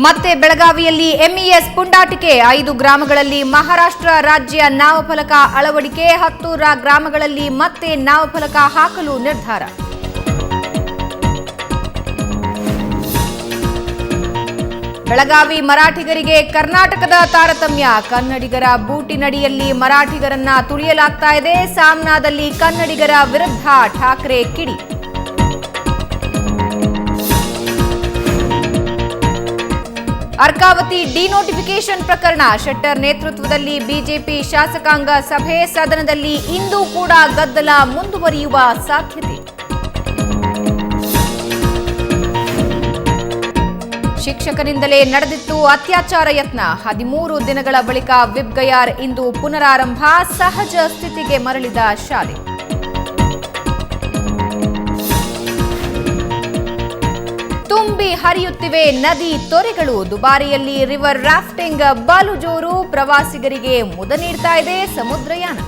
ಮತ್ತೆ ಬೆಳಗಾವಿಯಲ್ಲಿ ಎಂಇಎಸ್ ಪುಂಡಾಟಿಕೆ. ಐದು ಗ್ರಾಮಗಳಲ್ಲಿ ಮಹಾರಾಷ್ಟ್ರ ರಾಜ್ಯ ನಾಮಫಲಕ ಅಳವಡಿಕೆ ಹತ್ತು ರಾ- ಗ್ರಾಮಗಳಲ್ಲಿ ಮತ್ತೆ ನಾಮಫಲಕ ಹಾಕಲು ನಿರ್ಧಾರ. ಬೆಳಗಾವಿ ಮರಾಠಿಗರಿಗೆ ಕರ್ನಾಟಕದ ತಾರತಮ್ಯ. ಕನ್ನಡಿಗರ ಬೂಟಿನಡಿಯಲ್ಲಿ ಮರಾಠಿಗರನ್ನ ತುಳಿಯಲಾಗ್ತಾ ಇದೆ. ಸಾಮ್ನಾದಲ್ಲಿ ಕನ್ನಡಿಗರ ವಿರುದ್ಧ ಠಾಕ್ರೆ ಕಿಡಿ. ಅರ್ಕಾವತಿ ಡಿನೋಟಿಫಿಕೇಶನ್ ಪ್ರಕರಣ. ಶೆಟ್ಟರ್ ನೇತೃತ್ವದಲ್ಲಿ ಬಿಜೆಪಿ ಶಾಸಕಾಂಗ ಸಭೆ ಸದನದಲ್ಲಿ ಇಂದು ಕೂಡ ಗದ್ದಲ ಮುಂದುವರಿಯುವ ಸಾಧ್ಯತೆ. ಶಿಕ್ಷಕನಿಂದಲೇ ನಡೆದಿತ್ತು ಅತ್ಯಾಚಾರ ಯತ್ನ. ಹದಿಮೂರು ದಿನಗಳ ಬಳಿಕ ವಿಬ್ ಗಯಾರ್ ಇಂದು ಪುನರಾರಂಭ. ಸಹಜ ಸ್ಥಿತಿಗೆ ಮರಳಿದ ಶಾಲೆ. ಹರಿಯುತ್ತಿವೆ ನದಿ ತೊರೆಗಳು. ದುಬಾರಿಯಲ್ಲಿ ರಿವರ್ ರಾಫ್ಟಿಂಗ್ ಬಾಲು ಜೋರು ಪ್ರವಾಸಿಗರಿಗೆ ಮುದ ನೀಡ್ತಾ ಇದೆ ಸಮುದ್ರಯಾನ.